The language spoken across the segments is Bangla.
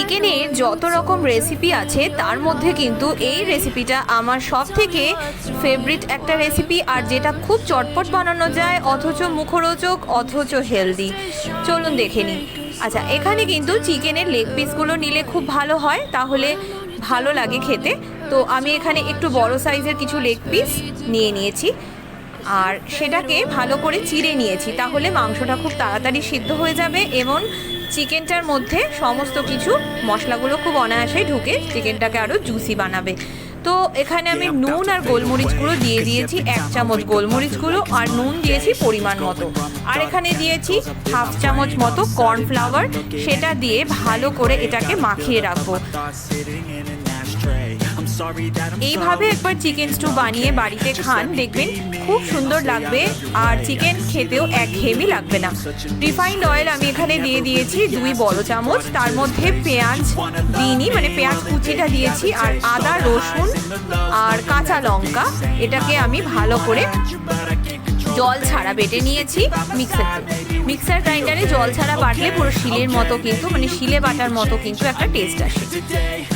চিকেনের যত রকম রেসিপি আছে, তার মধ্যে কিন্তু এই রেসিপিটা আমার সব থেকে ফেভারিট একটা রেসিপি আর যেটা খুব চটপট বানানো যায়, অথচ মুখরোচক, অথচ হেলদি চলুন দেখে নিই। আচ্ছা এখানে কিন্তু চিকেনের লেগ পিসগুলো নিলে খুব ভালো হয়, তাহলে ভালো লাগে খেতে। তো আমি এখানে একটু বড় সাইজের কিছু লেগ পিস নিয়ে নিয়েছি। আর সেটাকে ভালো করে চিড়ে নিয়েছি তাহলে মাংসটা খুব তাড়াতাড়ি সিদ্ধ হয়ে যাবে এবং চিকেনটার মধ্যে সমস্ত কিছু মশলাগুলো খুব অনায়াসেই ঢুকে চিকেনটাকে আরও জুসি বানাবে। তো এখানে আমি নুন আর গোলমরিচ গুঁড়ো দিয়ে দিয়েছি এক চামচ গোলমরিচ গুঁড়ো আর নুন দিয়েছি পরিমাণ মতো। আর এখানে দিয়েছি হাফ চামচ মতো কর্নফ্লাওয়ার। সেটা দিয়ে ভালো করে এটাকে মাখিয়ে রাখব। এইভাবে একবার চিকেন স্টু বানিয়ে বাড়িতে খান দেখবেন খুব সুন্দর লাগবে আর চিকেন খেতেও এক হেমি লাগবে না। রিফাইন্ড অয়েল আমি এখানে দিয়ে দিয়েছি দুই বড় চামচ। তার মধ্যে পেঁয়াজ দিইনি মানে পেঁয়াজ কুচিটা দিয়েছি আর আদা রসুন আর কাঁচা লঙ্কা। এটাকে আমি ভালো করে জল ছাড়া বেটে নিয়েছি মিক্সার মিক্সার গ্রাইন্ডারে জল ছাড়া বাটলে পুরো শিলের মতো কিন্তু মানে শিলে বাটার মতো কিন্তু একটা টেস্ট আসে।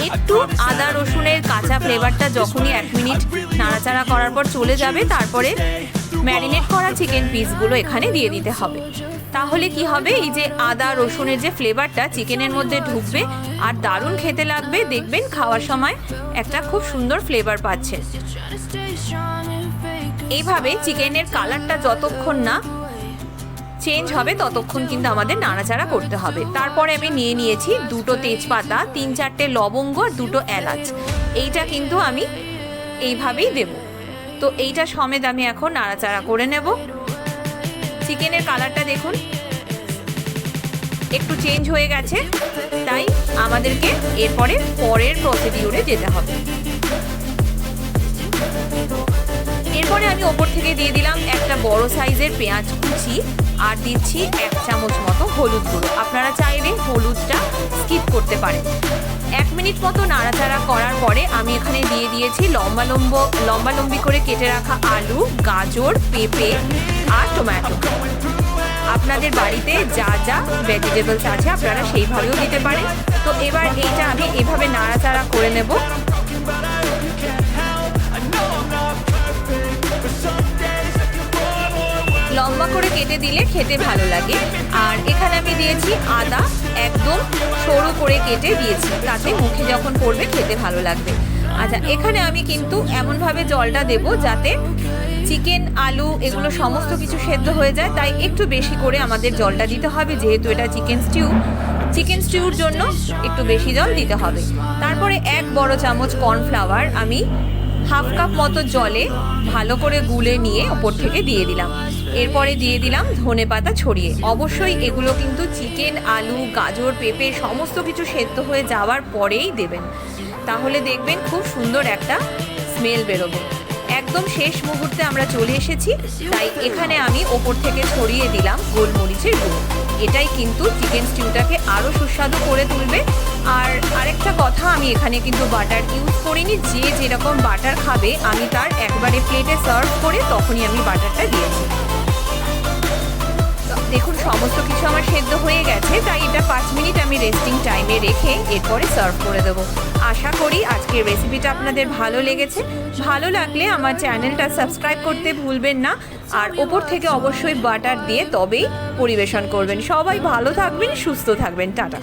একটু আদা, রসুনের কাঁচা ফ্লেভারটা যখনই এক মিনিট নাড়াচাড়া করার পর চলে যাবে, তারপরে ম্যারিনেট করা চিকেন পিসগুলো এখানে দিয়ে দিতে হবে। তাহলে কি হবে? এই যে আদা, রসুনের যে ফ্লেভারটা চিকেনের মধ্যে ঢুকবে, আর দারুণ খেতে লাগবে। দেখবেন খাওয়ার সময় একটা খুব সুন্দর ফ্লেভার পাচ্ছেন। এইভাবে চিকেনের কালারটা যতক্ষণ না চেঞ্জ হবে, ততক্ষণ কিন্তু আমাদের নাড়াচাড়া করতে হবে। তারপরে আমি নিয়ে নিয়েছি দুটো তেজপাতা, তিন চারটে লবঙ্গ আর দুটো এলাচ। এইটা কিন্তু আমি এইভাবেই দেব। তো এইটা সমেত আমি এখন নাড়াচাড়া করে নেব। চিকেনের কালারটা দেখুন। একটু চেঞ্জ হয়ে গেছে, তাই আমাদেরকে এরপরে পরের প্রসিডিউরে যেতে হবে। এরপরে আমি ওপর থেকে দিয়ে দিলাম একটা বড় সাইজের পেঁয়াজ কুচি আর দিচ্ছি এক চামচ মতো হলুদ গুঁড়ো। আপনারা চাইলে হলুদটা স্কিপ করতে পারেন। এক মিনিট মতো নাড়াচাড়া করার পরে আমি এখানে দিয়ে দিয়েছি লম্বা লম্ব লম্বা লম্বি করে কেটে রাখা আলু, গাজর, পেঁপে আর টমেটো। আপনাদের বাড়িতে যা যা ভেজিটেবলস আছে আপনারা সেইভাবেও দিতে পারেন। তো এবার এইটা আমি এভাবে নাড়াচাড়া করে নেব। লম্বা করে কেটে দিলে খেতে ভালো লাগে। আর এখানে আমি দিয়েছি আদা, একদম সরু করে কেটে দিয়েছি। তাতে মুখে যখন পড়বে খেতে ভালো লাগবে। আচ্ছা এখানে আমি কিন্তু এমনভাবে জলটা দেব যাতে চিকেন, আলু এগুলো সমস্ত কিছু সেদ্ধ হয়ে যায়। তাই একটু বেশি করে আমাদের জলটা দিতে হবে, যেহেতু এটা চিকেন স্টিউ। চিকেন স্টিউর জন্য একটু বেশি জল দিতে হবে। তারপরে এক বড় চামচ কর্নফ্লাওয়ার আমি হাফ কাপ মতো জলে ভালো করে গুলে নিয়ে ওপর থেকে দিয়ে দিলাম। এরপরে দিয়ে দিলাম ধনে পাতা ছড়িয়ে। অবশ্যই এগুলো কিন্তু চিকেন, আলু, গাজর, পেঁপে সমস্ত কিছু সেদ্ধ হয়ে যাওয়ার পরেই দেবেন। তাহলে দেখবেন খুব সুন্দর একটা স্মেল বেরোবে। একদম শেষ মুহূর্তে আমরা চলে এসেছি, তাই এখানে আমি ওপর থেকে ছড়িয়ে দিলাম গোলমরিচের গুঁড়ো। এটাই কিন্তু চিকেন স্টিউটাকে আরও সুস্বাদু করে তুলবে। আর আরেকটা কথা, আমি এখানে কিন্তু বাটার ইউজ করিনি, যে যেরকম বাটার খাবে, আমি তার একবারে প্লেটে সার্ভ করে তখনই আমি বাটারটা দিয়েছি। দেখুন, সমস্ত কিছু আমার সেদ্ধ হয়ে গেছে। তাই এটা পাঁচ মিনিট আমি রেস্টিং টাইমে রেখে এরপরে সার্ভ করে দেবো। আশা করি আজকের রেসিপিটা আপনাদের ভালো লেগেছে। ভালো লাগলে আমার চ্যানেলটা সাবস্ক্রাইব করতে ভুলবেন না। আর ওপর থেকে অবশ্যই বাটার দিয়ে তবেই পরিবেশন করবেন। সবাই ভালো থাকবেন, সুস্থ থাকবেন। টাটা।